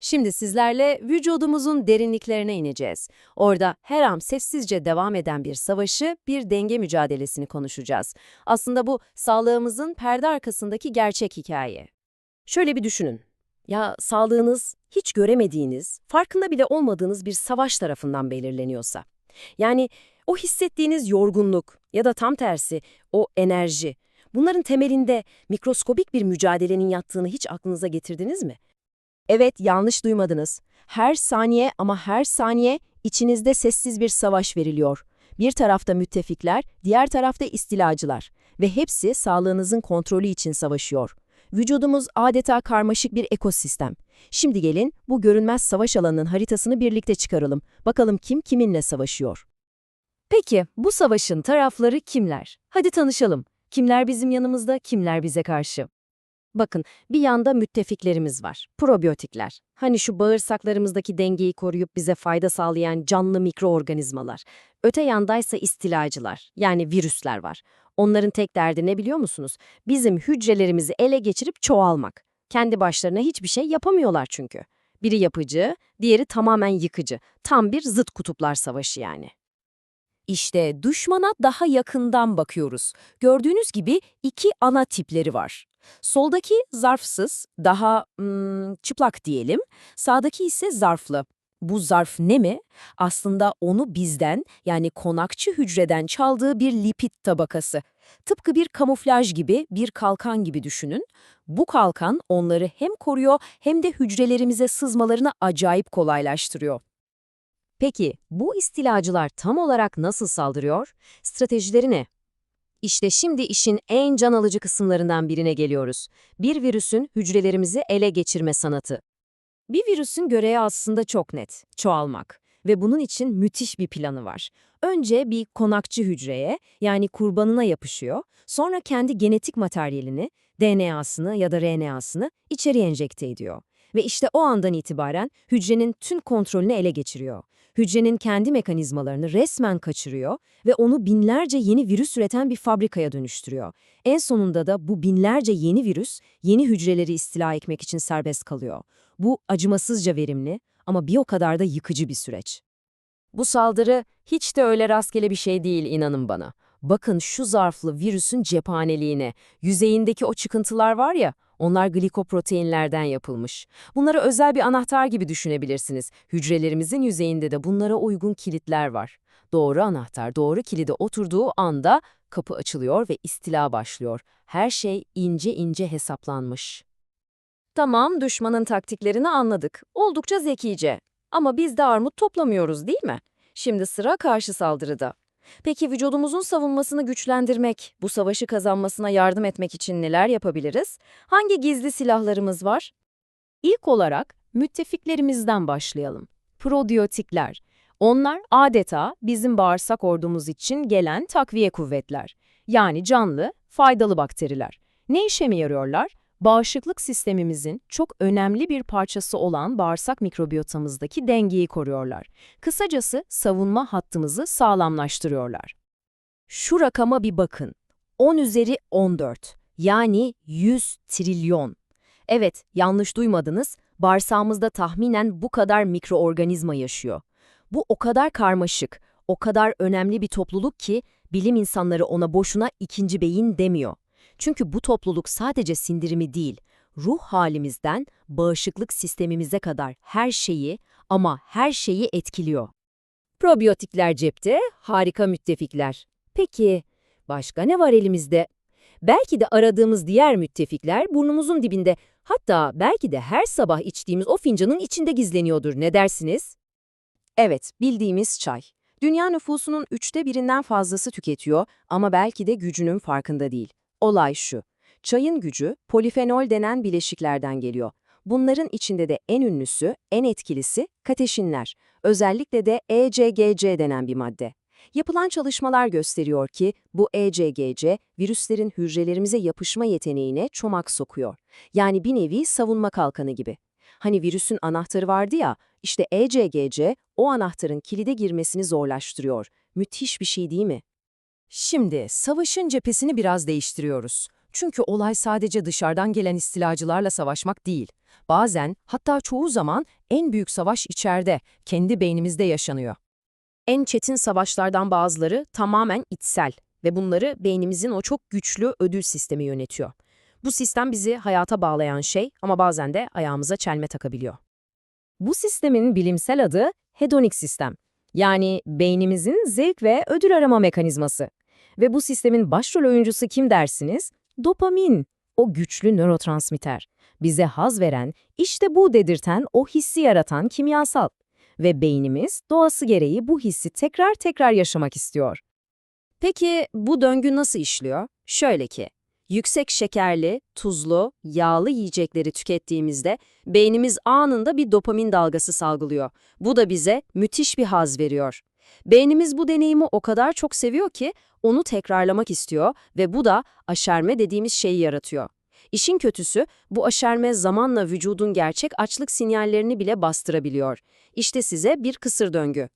Şimdi sizlerle vücudumuzun derinliklerine ineceğiz. Orada her an sessizce devam eden bir savaşı, bir denge mücadelesini konuşacağız. Aslında bu sağlığımızın perde arkasındaki gerçek hikaye. Şöyle bir düşünün. Ya sağlığınız hiç göremediğiniz, farkında bile olmadığınız bir savaş tarafından belirleniyorsa. Yani o hissettiğiniz yorgunluk ya da tam tersi o enerji. Bunların temelinde mikroskobik bir mücadelenin yattığını hiç aklınıza getirdiniz mi? Evet, yanlış duymadınız. Her saniye ama her saniye içinizde sessiz bir savaş veriliyor. Bir tarafta müttefikler, diğer tarafta istilacılar ve hepsi sağlığınızın kontrolü için savaşıyor. Vücudumuz adeta karmaşık bir ekosistem. Şimdi gelin bu görünmez savaş alanının haritasını birlikte çıkaralım. Bakalım kim kiminle savaşıyor. Peki, bu savaşın tarafları kimler? Hadi tanışalım. Kimler bizim yanımızda, kimler bize karşı? Bakın, bir yanda müttefiklerimiz var, probiyotikler. Hani şu bağırsaklarımızdaki dengeyi koruyup bize fayda sağlayan canlı mikroorganizmalar. Öte yandaysa istilacılar, yani virüsler var. Onların tek derdi ne biliyor musunuz? Bizim hücrelerimizi ele geçirip çoğalmak. Kendi başlarına hiçbir şey yapamıyorlar çünkü. Biri yapıcı, diğeri tamamen yıkıcı. Tam bir zıt kutuplar savaşı yani. İşte düşmana daha yakından bakıyoruz. Gördüğünüz gibi iki ana tipleri var. Soldaki zarfsız, daha hmm, çıplak diyelim. Sağdaki ise zarflı. Bu zarf ne mi? Aslında onu bizden yani konakçı hücreden çaldığı bir lipid tabakası. Tıpkı bir kamuflaj gibi, bir kalkan gibi düşünün. Bu kalkan onları hem koruyor hem de hücrelerimize sızmalarını acayip kolaylaştırıyor. Peki bu istilacılar tam olarak nasıl saldırıyor? Stratejileri ne? İşte şimdi işin en can alıcı kısımlarından birine geliyoruz. Bir virüsün hücrelerimizi ele geçirme sanatı. Bir virüsün görevi aslında çok net, çoğalmak. Ve bunun için müthiş bir planı var. Önce bir konakçı hücreye, yani kurbanına yapışıyor, sonra kendi genetik materyalini, DNA'sını ya da RNA'sını içeri enjekte ediyor. Ve işte o andan itibaren hücrenin tüm kontrolünü ele geçiriyor. Hücrenin kendi mekanizmalarını resmen kaçırıyor ve onu binlerce yeni virüs üreten bir fabrikaya dönüştürüyor. En sonunda da bu binlerce yeni virüs yeni hücreleri istila etmek için serbest kalıyor. Bu acımasızca verimli ama bir o kadar da yıkıcı bir süreç. Bu saldırı hiç de öyle rastgele bir şey değil inanın bana. Bakın şu zarflı virüsün cephaneliğine, yüzeyindeki o çıkıntılar var ya, onlar glikoproteinlerden yapılmış. Bunları özel bir anahtar gibi düşünebilirsiniz. Hücrelerimizin yüzeyinde de bunlara uygun kilitler var. Doğru anahtar doğru kilide oturduğu anda kapı açılıyor ve istila başlıyor. Her şey ince ince hesaplanmış. Tamam, düşmanın taktiklerini anladık. Oldukça zekice. Ama biz de armut toplamıyoruz değil mi? Şimdi sıra karşı saldırıda. Peki vücudumuzun savunmasını güçlendirmek, bu savaşı kazanmasına yardım etmek için neler yapabiliriz? Hangi gizli silahlarımız var? İlk olarak müttefiklerimizden başlayalım. Probiyotikler. Onlar adeta bizim bağırsak ordumuz için gelen takviye kuvvetler. Yani canlı, faydalı bakteriler. Ne işe mi yarıyorlar? Bağışıklık sistemimizin çok önemli bir parçası olan bağırsak mikrobiyotamızdaki dengeyi koruyorlar. Kısacası savunma hattımızı sağlamlaştırıyorlar. Şu rakama bir bakın. 10 üzeri 14 yani 100 trilyon. Evet, yanlış duymadınız. Bağırsağımızda tahminen bu kadar mikroorganizma yaşıyor. Bu o kadar karmaşık, o kadar önemli bir topluluk ki bilim insanları ona boşuna ikinci beyin demiyor. Çünkü bu topluluk sadece sindirimi değil, ruh halimizden bağışıklık sistemimize kadar her şeyi ama her şeyi etkiliyor. Probiyotikler cepte, harika müttefikler. Peki, başka ne var elimizde? Belki de aradığımız diğer müttefikler burnumuzun dibinde, hatta belki de her sabah içtiğimiz o fincanın içinde gizleniyordur, ne dersiniz? Evet, bildiğimiz çay. Dünya nüfusunun üçte birinden fazlası tüketiyor ama belki de gücünün farkında değil. Olay şu, çayın gücü polifenol denen bileşiklerden geliyor. Bunların içinde de en ünlüsü, en etkilisi kateşinler. Özellikle de ECGC denen bir madde. Yapılan çalışmalar gösteriyor ki bu ECGC virüslerin hücrelerimize yapışma yeteneğine çomak sokuyor. Yani bir nevi savunma kalkanı gibi. Hani virüsün anahtarı vardı ya, işte ECGC o anahtarın kilide girmesini zorlaştırıyor. Müthiş bir şey değil mi? Şimdi savaşın cephesini biraz değiştiriyoruz. Çünkü olay sadece dışarıdan gelen istilacılarla savaşmak değil. Bazen, hatta çoğu zaman en büyük savaş içeride, kendi beynimizde yaşanıyor. En çetin savaşlardan bazıları tamamen içsel ve bunları beynimizin o çok güçlü ödül sistemi yönetiyor. Bu sistem bizi hayata bağlayan şey ama bazen de ayağımıza çelme takabiliyor. Bu sistemin bilimsel adı hedonik sistem. Yani beynimizin zevk ve ödül arama mekanizması. Ve bu sistemin başrol oyuncusu kim dersiniz? Dopamin. O güçlü nörotransmitter. Bize haz veren, işte bu dedirten, o hissi yaratan kimyasal. Ve beynimiz doğası gereği bu hissi tekrar tekrar yaşamak istiyor. Peki bu döngü nasıl işliyor? Şöyle ki, yüksek şekerli, tuzlu, yağlı yiyecekleri tükettiğimizde beynimiz anında bir dopamin dalgası salgılıyor. Bu da bize müthiş bir haz veriyor. Beynimiz bu deneyimi o kadar çok seviyor ki onu tekrarlamak istiyor ve bu da aşerme dediğimiz şeyi yaratıyor. İşin kötüsü bu aşerme zamanla vücudun gerçek açlık sinyallerini bile bastırabiliyor. İşte size bir kısır döngü.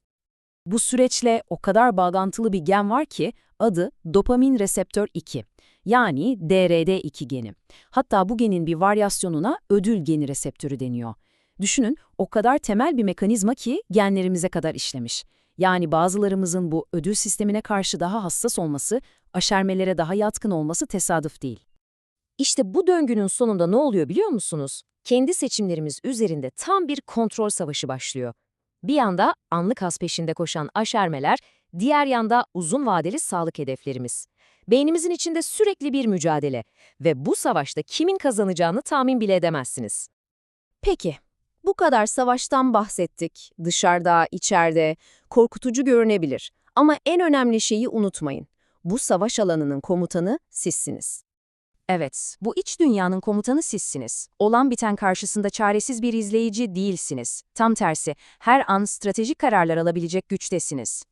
Bu süreçle o kadar bağlantılı bir gen var ki adı dopamin reseptör 2 yani DRD2 geni. Hatta bu genin bir varyasyonuna ödül geni reseptörü deniyor. Düşünün o kadar temel bir mekanizma ki genlerimize kadar işlemiş. Yani bazılarımızın bu ödül sistemine karşı daha hassas olması, aşermelere daha yatkın olması tesadüf değil. İşte bu döngünün sonunda ne oluyor biliyor musunuz? Kendi seçimlerimiz üzerinde tam bir kontrol savaşı başlıyor. Bir yanda anlık haz peşinde koşan aşermeler, diğer yanda uzun vadeli sağlık hedeflerimiz. Beynimizin içinde sürekli bir mücadele ve bu savaşta kimin kazanacağını tahmin bile edemezsiniz. Peki, bu kadar savaştan bahsettik. Dışarıda, içeride, korkutucu görünebilir. Ama en önemli şeyi unutmayın. Bu savaş alanının komutanı sizsiniz. Evet, bu iç dünyanın komutanı sizsiniz. Olan biten karşısında çaresiz bir izleyici değilsiniz. Tam tersi, her an stratejik kararlar alabilecek güçtesiniz.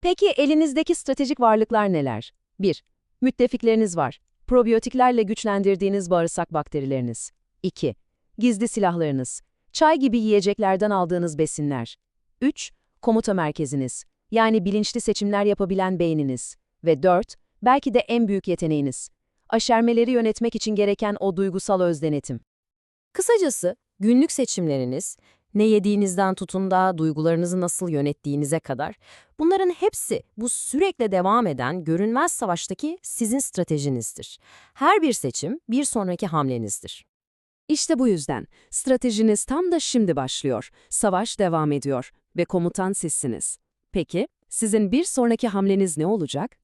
Peki elinizdeki stratejik varlıklar neler? 1. Müttefikleriniz var. Probiyotiklerle güçlendirdiğiniz bağırsak bakterileriniz. 2. Gizli silahlarınız. Çay gibi yiyeceklerden aldığınız besinler. 3. Komuta merkeziniz. Yani bilinçli seçimler yapabilen beyniniz. Ve 4. Belki de en büyük yeteneğiniz aşermeleri yönetmek için gereken o duygusal özdenetim. Kısacası günlük seçimleriniz, ne yediğinizden tutun da duygularınızı nasıl yönettiğinize kadar, bunların hepsi bu sürekli devam eden görünmez savaştaki sizin stratejinizdir. Her bir seçim bir sonraki hamlenizdir. İşte bu yüzden stratejiniz tam da şimdi başlıyor, savaş devam ediyor ve komutan sizsiniz. Peki, sizin bir sonraki hamleniz ne olacak?